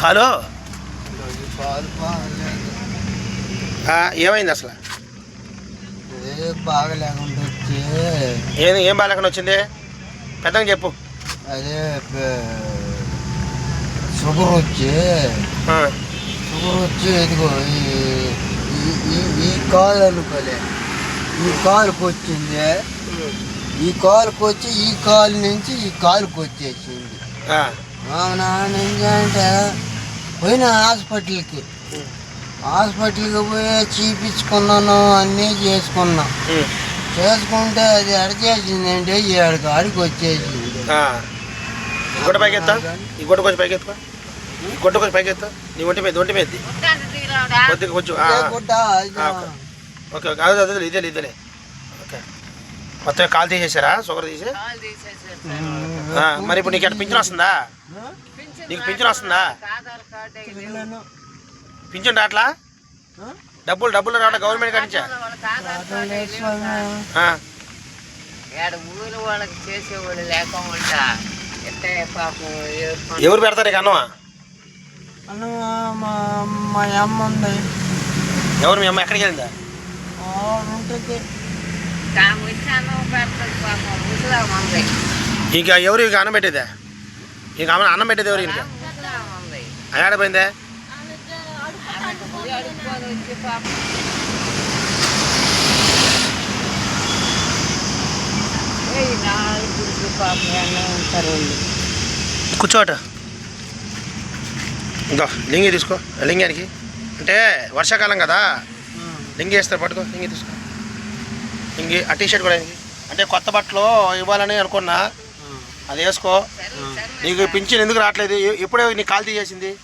కాలు ఏమైంది అసలు? ఏ వచ్చి ఏం ఏం బాగాలేకుండా వచ్చింది? పెద్దగా చెప్పు. అదే షుగర్ వచ్చి షుగర్ వచ్చి ఇదిగో ఈ- కాలు అనుకోలే. ఈ కాలుకి వచ్చింది. ఈ కాలుకి వచ్చి ఈ కాలు నుంచి ఈ కాలుకి వచ్చేసింది. నుంచి అంటే పోయిన హాస్పిటల్కి. హాస్పిటల్కి పోయి చూపించుకున్నాను అన్నీ చేసుకున్నా. చేసుకుంటే అది ఎడ చేసిందంటే ఏడు కాడికి వచ్చేసింది. పైకి ఎత్తా కొంచెం పైకి ఎత్తుకో కొంచెం పైకి ఎత్తా నీ ఒంటి మీద ఒంటి మీద. కొద్దిగా కొంచెం ఓకే. అదే ఇదే ఇదేలే ఓకే. మొత్తం కాలు తీసేసారా? షుగర్ తీసి? ఆ, మరి ఇప్పుడు నీకు ఎక్కడ పింఛన్ వస్తుందా? నీకు పింఛన్ వస్తుందా. పింఛన్ రావట్లా ఆ? డబ్బులు డబ్బులు రావట్లా గవర్నమెంట్ ఏడుకొని ఎవరు పెడతారు అన్నమా? అన్న మా అమ్మ ఉంది. ఎవరు మీ అమ్మ ఎక్కడికి వెళ్ళిందా? ఇంకా ఎవరు ఇక అన్నం పెట్టేదా? ఇక అమ్మ అన్నం పెట్టేది ఎవరు ఇంకా ముసలాం కూర్చోట. ఇంకా లింగి తీసుకో. లింగానికి అంటే వర్షాకాలం కదా. లింగి వేస్తారు పట్టుకో. లింగి తీసుకో. లింగి ఆ టీషర్ట్ కూడా అంటే కొత్త బట్టలు ఇవ్వాలని అనుకున్నా. అది వేసుకో. నీకు పింఛన్ ఎందుకు రావట్లేదు? ఎప్పుడే నీ కాల్ తీసేసింది?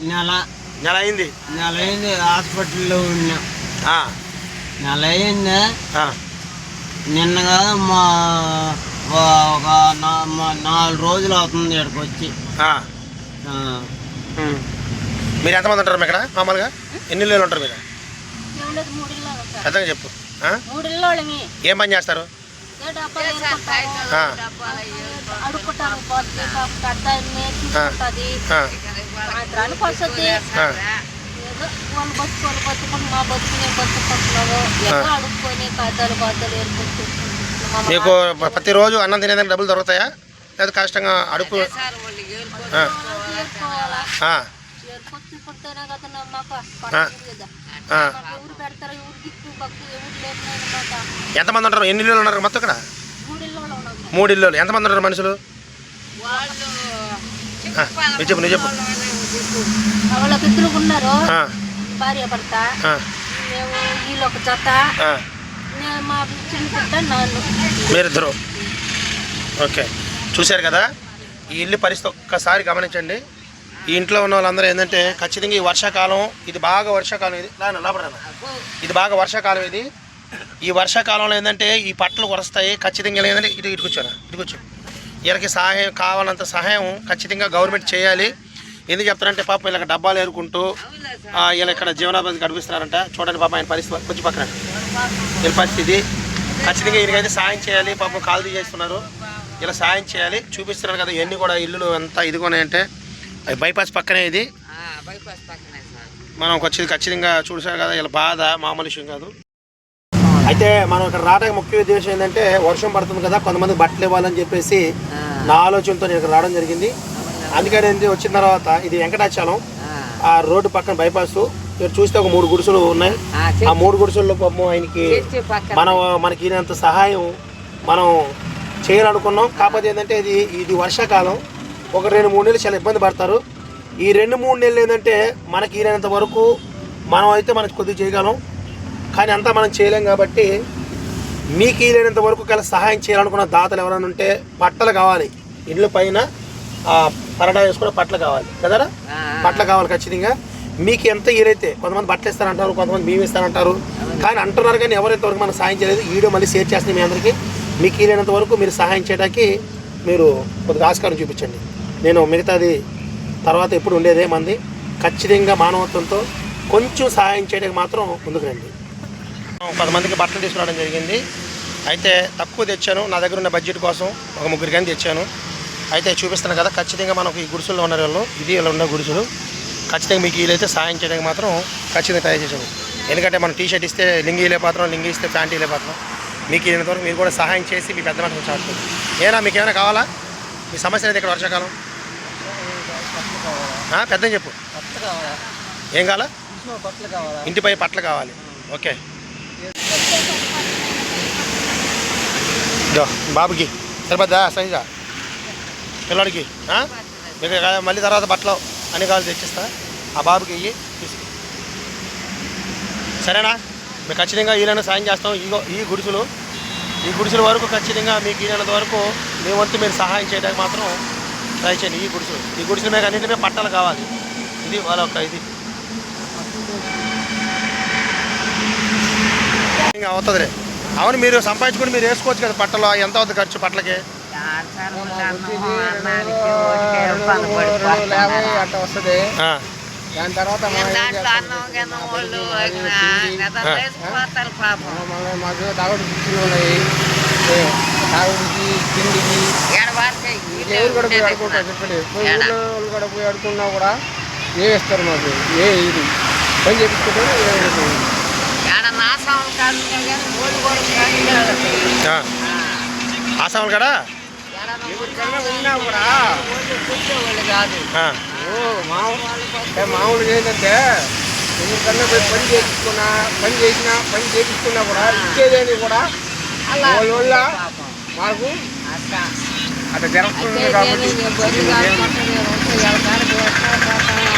నెల. నెల అయింది? నెల అయింది హాస్పిటల్లో ఉన్నా. ఆ, నెల అయింది. ఆ, నిన్నగా మా ఒక నా- మా- నాలుగు రోజులు అవుతుంది ఇక్కడికి వచ్చి. ఆ. ఆ. ఉమ్. మీరు ఎంతమంది ఉంటారు ఇక్కడ? మామూలుగా? ఎన్ని ఇళ్ళు ఉంటారు మీరు. పెద్దగా చెప్పు. ఏం పని చేస్తారు? పాపం పెద్ద తీసుకుంటుంది సాయంత్రానికి వస్తుంది వాళ్ళు బతుకుని మా బతుకుని అడుక్కొని మీకు ప్రతిరోజు అన్నం తినేదానికి డబ్బులు దొరుకుతాయా లేదా కష్టంగా అడుపు కదా. మాకు ఎవరు పెడతారు ఎవరు దిక్కు బక్కు ఎవరు ఎంతమంది ఉంటారు? ఎన్ని ఇళ్ళు ఉన్నారు మొత్తం ఇక్కడ? మూడు ఇళ్ళు ఎంతమంది ఉన్నారు మనుషులు? నువ్వు చెప్పు నువ్వు చెప్పు. వాళ్ళకి ఇద్దరు ఉన్నారు. ఆ, భార్య భర్త. మేము వీళ్ళు ఒక జత. మా చిన్న నాన్న. మీరిద్దరు. ఓకే. చూశారు కదా? ఈ ఇల్లు పరిస్థితి ఒక్కసారి గమనించండి. ఈ ఇంట్లో ఉన్న వాళ్ళందరూ ఏంటంటే ఖచ్చితంగా ఈ వర్షాకాలం ఇది బాగా వర్షాకాలం ఇది. నాన్న లోపల ఇది బాగా వర్షాకాలం ఇది. ఈ వర్షాకాలంలో ఏంటంటే ఈ పట్టలు కురుస్తాయి. ఖచ్చితంగా ఇలా ఏంటంటే ఇటు ఇటు కూర్చోనా? ఇటు కూర్చో. వీళ్ళకి సహాయం కావాలంత సహాయం ఖచ్చితంగా గవర్నమెంట్ చేయాలి. ఎందుకు చెప్తారంటే పాపం వీళ్ళకి డబ్బాలు ఏరుకుంటూ వీళ్ళ వీళ్ళు ఇక్కడ జీవనోపాధి గడిపిస్తున్నారంట. చూడండి పాపం ఆయన పరిస్థితి. కొంచెం పక్కన. వీళ్ళ పరిస్థితి. ఖచ్చితంగా వీళ్ళకైతే సాయం చేయాలి. పాపం కాల్ చేస్తున్నారు ఇలా సాయం చేయాలి. చూపిస్తున్నారు కదా ఇవన్నీ కూడా ఇల్లులు ఎంత ఇదిగోనాయంటే బైపాస్ పక్కనే ఇది? బైపాస్ పక్కనే సార్. మనం వచ్చి ఖచ్చితంగా చూసారు కదా ఇలా బాధ మామూలు విషయం కాదు. అయితే మనం ఇక్కడ రావడానికి ముఖ్య ఉద్దేశం ఏంటంటే వర్షం పడుతుంది కదా కొంతమంది బట్టలు ఇవ్వాలని చెప్పేసి నా ఆలోచనతో నేను ఇక్కడ రావడం జరిగింది. అందుకని ఏంటి వచ్చిన తర్వాత ఇది వెంకటాచలం ఆ. రోడ్డు పక్కన బైపాస్ ఇక్కడ చూస్తే ఒక మూడు గుడిసెలు ఉన్నాయి. ఆ మూడు గుడిసెల్లో పాపం ఆయనకి మనం మనకి సహాయం మనం చేయాలనుకున్నాం. కాకపోతే ఏంటంటే ఇది ఇది వర్షాకాలం. ఒక రెండు మూడు నెలలు చాలా ఇబ్బంది పడతారు. ఈ రెండు మూడు నెలలు ఏంటంటే మనకి ఈయనంత వరకు మనం అయితే మనకి కొద్దిగా చేయగలం. కానీ అంతా మనం చేయలేం కాబట్టి మీకు ఈయనంత వరకు కలిసి సహాయం చేయాలనుకున్న దాతలు ఎవరైనా ఉంటే పట్టలు కావాలి. ఇళ్ళ పైన పరడా వేసుకున్న పట్టలు కావాలి. కదరా? బట్టలు కావాలి ఖచ్చితంగా. మీకు ఎంత ఈరైతే కొంతమంది బట్టలు ఇస్తారంటారు కొంతమంది బియ్యం ఇస్తారంటారు. కానీ అంటున్నారు కానీ ఎవరైతే వరకు మనకు సహాయం చేయలేదు వీడియో మళ్ళీ షేర్ చేస్తుంది మీ అందరికీ. మీకు ఈరైనంత వరకు మీరు సహాయం చేయడానికి మీరు కొద్దిగా ఆస్కారం చూపించండి. నేను మిగతాది తర్వాత ఎప్పుడు ఉండేదే మంది ఖచ్చితంగా మానవత్వంతో కొంచెం సహాయం చేయడానికి మాత్రం ముందుకు రండి. మందికి బట్టలు తీసుకురావడం జరిగింది. అయితే తక్కువ తెచ్చాను. నా దగ్గర ఉన్న బడ్జెట్ కోసం ఒక ముగ్గురికని తెచ్చాను. అయితే చూపిస్తున్నాను కదా ఖచ్చితంగా మనకు ఈ గుడిసెల్లో ఉన్న వాళ్ళు ఇది ఇలా ఉన్న గుడిసెలు ఖచ్చితంగా మీకు వీలైతే సాయం చేయడానికి మాత్రం ఖచ్చితంగా ట్రై చేసాము ఎందుకంటే మనం టీ షర్ట్ ఇస్తే లింగి పాత్రం లింగి ఇస్తే ప్యాంట్ వెళ్ళిపోతున్నాం మీకు వీళ్ళంత వరకు మీరు కూడా సహాయం చేసి మీ పెద్ద మనుషులు చాటుతుంది ఏనా మీకు ఏమైనా కావాలా? మీ సమస్య అనేది ఇక్కడ వర్షాకాలం. ఆ, పెద్దని చెప్పు. ఏం కావాలా? ఇంటిపై పట్ల కావాలి. ఓకే. బాబుకి. సరిపోద్దా? సైజా? పిల్లడికి? మీకు మళ్ళీ తర్వాత బట్టలు అన్ని కావాలి తెచ్చిస్తా. ఆ బాబుకి ఇయ్యి తీసుకో. సరేనా? మీకు ఖచ్చితంగా ఈయన సాయం చేస్తాం. ఇగో ఈ గుడిసెలు ఈ గుడిసెల వరకు ఖచ్చితంగా మీకు ఈయనంత వరకు మీ వంతు మీరు సహాయం చేయడానికి మాత్రం ట్రై చేయండి ఈ గుడిసెలు ఈ గుడిసెల మీద అన్నింటినీ పట్టాలు కావాలి. ఇది వాళ్ళ ఒక ఇది. అవుతుందిలే. అవును మీరు సంపాదించుకుని మీరు వేసుకోవచ్చు కదా పట్టలు. ఎంత అవుతుంది ఖర్చు పట్లకి? అట్లా వస్తుంది ఆ, దాని తర్వాత మాకు ఉన్నాయి ఏ, తాగుడికి తిండికి ఎవరు కూడా పోయి ఆడుకుంటారు చెప్పండి? ఊళ్ళో వాళ్ళు కూడా పోయి ఆడుకున్నా కూడా ఏ ఇస్తారు మాకు? ఏ ఇది? పని చేపించుకుంటారు? ఏ. ఆసాములు కదా ఉన్నా కూడా మామూలుగా ఏంటంటే ఎవరికన్నా పోయి పని చేయించుకున్నా పని చేసినా పని చేయించుకున్నా కూడా ఇచ్చేదేని కూడా అలా వాళ్ళ వల్ల పాపం మాకు అట్లా అట్లా జరుగుతుంది అయితే కాబట్టి